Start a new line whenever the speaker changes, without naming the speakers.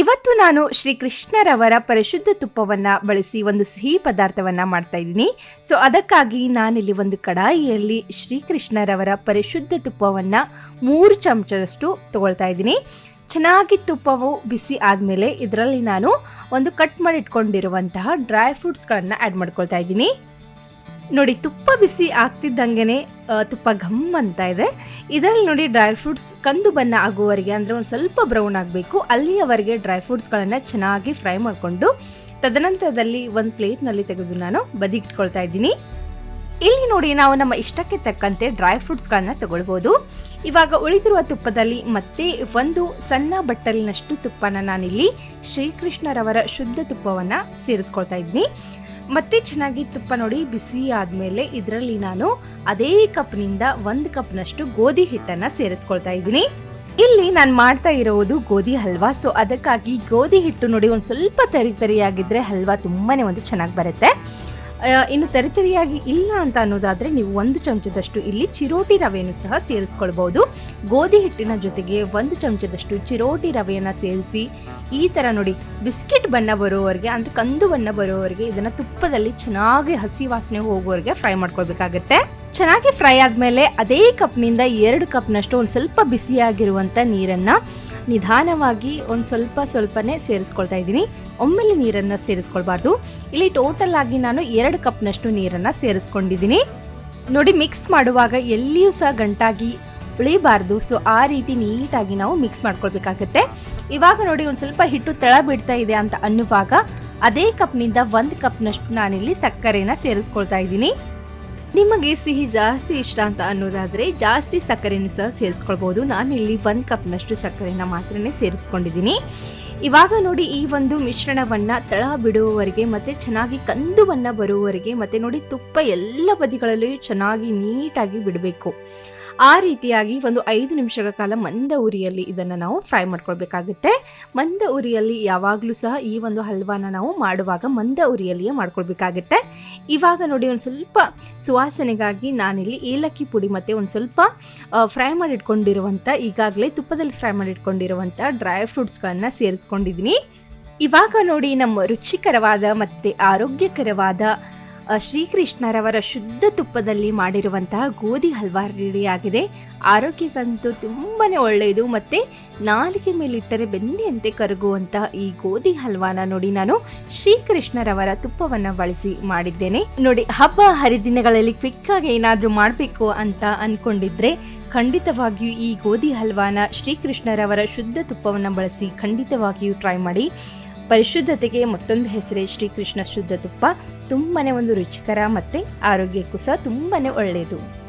ಇವತ್ತು ನಾನು ಶ್ರೀ ಕೃಷ್ಣರವರ ಪರಿಶುದ್ಧ ತುಪ್ಪವನ್ನು ಬಳಸಿ ಒಂದು ಸಿಹಿ ಪದಾರ್ಥವನ್ನು ಮಾಡ್ತಾ ಇದ್ದೀನಿ. ಸೊ ಅದಕ್ಕಾಗಿ ನಾನಿಲ್ಲಿ ಒಂದು ಕಡಾಯಿಯಲ್ಲಿ ಶ್ರೀಕೃಷ್ಣರವರ ಪರಿಶುದ್ಧ ತುಪ್ಪವನ್ನು ಮೂರು ಚಮಚದಷ್ಟು ತಗೊಳ್ತಾ ಇದ್ದೀನಿ. ಚೆನ್ನಾಗಿ ತುಪ್ಪವು ಬಿಸಿ ಆದಮೇಲೆ ಇದರಲ್ಲಿ ನಾನು ಒಂದು ಕಟ್ ಮಾಡಿ ಇಟ್ಕೊಂಡಿರುವಂತಹ ಡ್ರೈ ಫ್ರೂಟ್ಸ್ಗಳನ್ನು ಆ್ಯಡ್ ಮಾಡ್ಕೊಳ್ತಾ ಇದ್ದೀನಿ. ನೋಡಿ, ತುಪ್ಪ ಬಿಸಿ ಆಗ್ತಿದ್ದಂಗೆ ತುಪ್ಪ ಘಮ್ ಅಂತ ಇದೆ. ಇದರಲ್ಲಿ ನೋಡಿ, ಡ್ರೈ ಫ್ರೂಟ್ಸ್ ಕಂದು ಬಣ್ಣ ಆಗುವವರೆಗೆ, ಅಂದರೆ ಒಂದು ಸ್ವಲ್ಪ ಬ್ರೌನ್ ಆಗಬೇಕು. ಅಲ್ಲಿಯವರೆಗೆ ಡ್ರೈ ಫ್ರೂಟ್ಸ್ಗಳನ್ನು ಚೆನ್ನಾಗಿ ಫ್ರೈ ಮಾಡಿಕೊಂಡು, ತದನಂತರದಲ್ಲಿ ಒಂದು ಪ್ಲೇಟ್ನಲ್ಲಿ ತೆಗೆದು ನಾನು ಬದಿಗಿಟ್ಕೊಳ್ತಾ ಇದ್ದೀನಿ. ಇಲ್ಲಿ ನೋಡಿ, ನಾವು ನಮ್ಮ ಇಷ್ಟಕ್ಕೆ ತಕ್ಕಂತೆ ಡ್ರೈ ಫ್ರೂಟ್ಸ್ಗಳನ್ನು ತಗೊಳ್ಬೋದು. ಇವಾಗ ಉಳಿದಿರುವ ತುಪ್ಪದಲ್ಲಿ ಮತ್ತೆ ಒಂದು ಸಣ್ಣ ಬಟ್ಟಲಿನಷ್ಟು ತುಪ್ಪನ ನಾನಿಲ್ಲಿ ಶ್ರೀಕೃಷ್ಣರವರ ಶುದ್ಧ ತುಪ್ಪವನ್ನು ಸೇರಿಸ್ಕೊಳ್ತಾ ಇದ್ದೀನಿ. ಮತ್ತೆ ಚೆನ್ನಾಗಿ ತುಪ್ಪ ನೋಡಿ ಬಿಸಿ ಆದಮೇಲೆ ಇದರಲ್ಲಿ ನಾನು ಅದೇ ಕಪ್ನಿಂದ ಒಂದು ಕಪ್ನಷ್ಟು ಗೋಧಿ ಹಿಟ್ಟನ್ನು ಸೇರಿಸ್ಕೊಳ್ತಾ ಇದ್ದೀನಿ. ಇಲ್ಲಿ ನಾನು ಮಾಡ್ತಾ ಇರೋದು ಗೋಧಿ ಹಲ್ವಾ. ಸೊ ಅದಕ್ಕಾಗಿ ಗೋಧಿ ಹಿಟ್ಟು ನೋಡಿ ಒಂದು ಸ್ವಲ್ಪ ತರಿ ತರಿಯಾಗಿದ್ದರೆ ಹಲ್ವಾ ತುಂಬಾ ಒಂದು ಚೆನ್ನಾಗಿ ಬರುತ್ತೆ. ಇನ್ನು ತರಿತರಿಯಾಗಿ ಇಲ್ಲ ಅಂತ ಅನ್ನೋದಾದರೆ ನೀವು ಒಂದು ಚಮಚದಷ್ಟು ಇಲ್ಲಿ ಚಿರೋಟಿ ರವೆಯನ್ನು ಸಹ ಸೇರಿಸ್ಕೊಳ್ಬೋದು ಗೋಧಿ ಹಿಟ್ಟಿನ ಜೊತೆಗೆ ಒಂದು ಚಮಚದಷ್ಟು ಚಿರೋಟಿ ರವೆಯನ್ನು ಸೇರಿಸಿ, ಈ ಥರ ನೋಡಿ, ಬಿಸ್ಕೆಟ್ ಬಣ್ಣ ಬರೋವರೆಗೆ ಅಂದರೆ ಕಂದು ಬಣ್ಣ ಬರೋವರೆಗೆ ಇದನ್ನು ತುಪ್ಪದಲ್ಲಿ ಚೆನ್ನಾಗಿ ಹಸಿ ವಾಸನೆ ಹೋಗೋವರೆಗೆ ಫ್ರೈ ಮಾಡ್ಕೊಳ್ಬೇಕಾಗತ್ತೆ. ಚೆನ್ನಾಗಿ ಫ್ರೈ ಆದಮೇಲೆ ಅದೇ ಕಪ್ನಿಂದ ಎರಡು ಕಪ್ನಷ್ಟು ಒಂದು ಸ್ವಲ್ಪ ಬಿಸಿಯಾಗಿರುವಂಥ ನೀರನ್ನು ನಿಧಾನವಾಗಿ ಒಂದು ಸ್ವಲ್ಪ ಸ್ವಲ್ಪನೇ ಸೇರಿಸ್ಕೊಳ್ತಾ ಇದ್ದೀನಿ. ಒಮ್ಮೆಲೆ ನೀರನ್ನು ಸೇರಿಸ್ಕೊಳ್ಬಾರ್ದು. ಇಲ್ಲಿ ಟೋಟಲ್ ಆಗಿ ನಾನು ಎರಡು ಕಪ್ನಷ್ಟು ನೀರನ್ನು ಸೇರಿಸ್ಕೊಂಡಿದ್ದೀನಿ. ನೋಡಿ ಮಿಕ್ಸ್ ಮಾಡುವಾಗ ಎಲ್ಲಿಯೂ ಸಹ ಗಂಟಾಗಿ ಉಳಿಬಾರ್ದು. ಸೊ ಆ ರೀತಿ ನೀಟಾಗಿ ನಾವು ಮಿಕ್ಸ್ ಮಾಡ್ಕೊಳ್ಬೇಕಾಗತ್ತೆ. ಇವಾಗ ನೋಡಿ, ಒಂದು ಸ್ವಲ್ಪ ಹಿಟ್ಟು ತಳ ಬಿಡ್ತಾ ಇದೆ ಅಂತ ಅನ್ನುವಾಗ ಅದೇ ಕಪ್ನಿಂದ ಒಂದು ಕಪ್ನಷ್ಟು ನಾನಿಲ್ಲಿ ಸಕ್ಕರೆನ ಸೇರಿಸ್ಕೊಳ್ತಾ ಇದ್ದೀನಿ. ನಿಮಗೆ ಸಿಹಿ ಜಾಸ್ತಿ ಇಷ್ಟ ಅಂತ ಅನ್ನೋದಾದರೆ ಜಾಸ್ತಿ ಸಕ್ಕರೆಯನ್ನು ಸಹ ಸೇರಿಸ್ಕೊಳ್ಬೋದು. ನಾನಿಲ್ಲಿ ಒಂದು ಕಪ್ನಷ್ಟು ಸಕ್ಕರೆನ ಮಾತ್ರ ಸೇರಿಸ್ಕೊಂಡಿದ್ದೀನಿ. ಇವಾಗ ನೋಡಿ ಈ ಒಂದು ಮಿಶ್ರಣವನ್ನು ತಳ ಬಿಡುವವರೆಗೆ ಮತ್ತು ಚೆನ್ನಾಗಿ ಕಂದು ಬಣ್ಣ ಬರುವವರೆಗೆ ಮತ್ತು ನೋಡಿ ತುಪ್ಪ ಎಲ್ಲ ಬದಿಗಳಲ್ಲೂ ಚೆನ್ನಾಗಿ ನೀಟಾಗಿ ಬಿಡಬೇಕು. ಆ ರೀತಿಯಾಗಿ ಒಂದು ಐದು ನಿಮಿಷಗಳ ಕಾಲ ಮಂದ ಉರಿಯಲ್ಲಿ ಇದನ್ನು ನಾವು ಫ್ರೈ ಮಾಡ್ಕೊಳ್ಬೇಕಾಗುತ್ತೆ. ಮಂದ ಉರಿಯಲ್ಲಿ ಯಾವಾಗಲೂ ಸಹ ಈ ಒಂದು ಹಲ್ವಾನ ನಾವು ಮಾಡುವಾಗ ಮಂದ ಉರಿಯಲ್ಲಿಯೇ ಮಾಡ್ಕೊಳ್ಬೇಕಾಗುತ್ತೆ. ಇವಾಗ ನೋಡಿ ಒಂದು ಸ್ವಲ್ಪ ಸುವಾಸನೆಗಾಗಿ ನಾನಿಲ್ಲಿ ಏಲಕ್ಕಿ ಪುಡಿ ಮತ್ತು ಒಂದು ಸ್ವಲ್ಪ ಫ್ರೈ ಮಾಡಿಟ್ಕೊಂಡಿರುವಂಥ ಈಗಾಗಲೇ ತುಪ್ಪದಲ್ಲಿ ಫ್ರೈ ಮಾಡಿಟ್ಕೊಂಡಿರುವಂಥ ಡ್ರೈ ಫ್ರೂಟ್ಸ್ಗಳನ್ನು ಸೇರಿಸ್ಕೊಂಡಿದ್ದೀನಿ ಇವಾಗ ನೋಡಿ ನಮ್ಮ ರುಚಿಕರವಾದ ಮತ್ತು ಆರೋಗ್ಯಕರವಾದ ಶ್ರೀಕೃಷ್ಣರವರ ಶುದ್ಧ ತುಪ್ಪದಲ್ಲಿ ಮಾಡಿರುವಂತಹ ಗೋಧಿ ಹಲ್ವಾ ರೆಡಿಯಾಗಿದೆ. ಆರೋಗ್ಯಕ್ಕಂತೂ ತುಂಬಾ ಒಳ್ಳೆಯದು. ಮತ್ತು ನಾಲಿಗೆ ಮೇಲಿಟ್ಟರೆ ಬೆಣ್ಣೆಯಂತೆ ಕರಗುವಂತಹ ಈ ಗೋಧಿ ಹಲ್ವಾನ ನೋಡಿ ನಾನು ಶ್ರೀಕೃಷ್ಣರವರ ತುಪ್ಪವನ್ನು ಬಳಸಿ ಮಾಡಿದ್ದೇನೆ. ನೋಡಿ, ಹಬ್ಬ ಹರಿದಿನಗಳಲ್ಲಿ ಕ್ವಿಕ್ಕಾಗಿ ಏನಾದರೂ ಮಾಡಬೇಕು ಅಂತ ಅಂದ್ಕೊಂಡಿದ್ರೆ ಖಂಡಿತವಾಗಿಯೂ ಈ ಗೋಧಿ ಹಲ್ವಾನ ಶ್ರೀಕೃಷ್ಣರವರ ಶುದ್ಧ ತುಪ್ಪವನ್ನು ಬಳಸಿ ಖಂಡಿತವಾಗಿಯೂ ಟ್ರೈ ಮಾಡಿ. ಪರಿಶುದ್ಧತೆಗೆ ಮತ್ತೊಂದು ಹೆಸರೇ ಶ್ರೀಕೃಷ್ಣ ಶುದ್ಧ ತುಪ್ಪ. ತುಂಬನೇ ಒಂದು ರುಚಿಕರ ಮತ್ತು ಆರೋಗ್ಯಕ್ಕೂ ಸಹ ತುಂಬಾನೇ ಒಳ್ಳೆಯದು.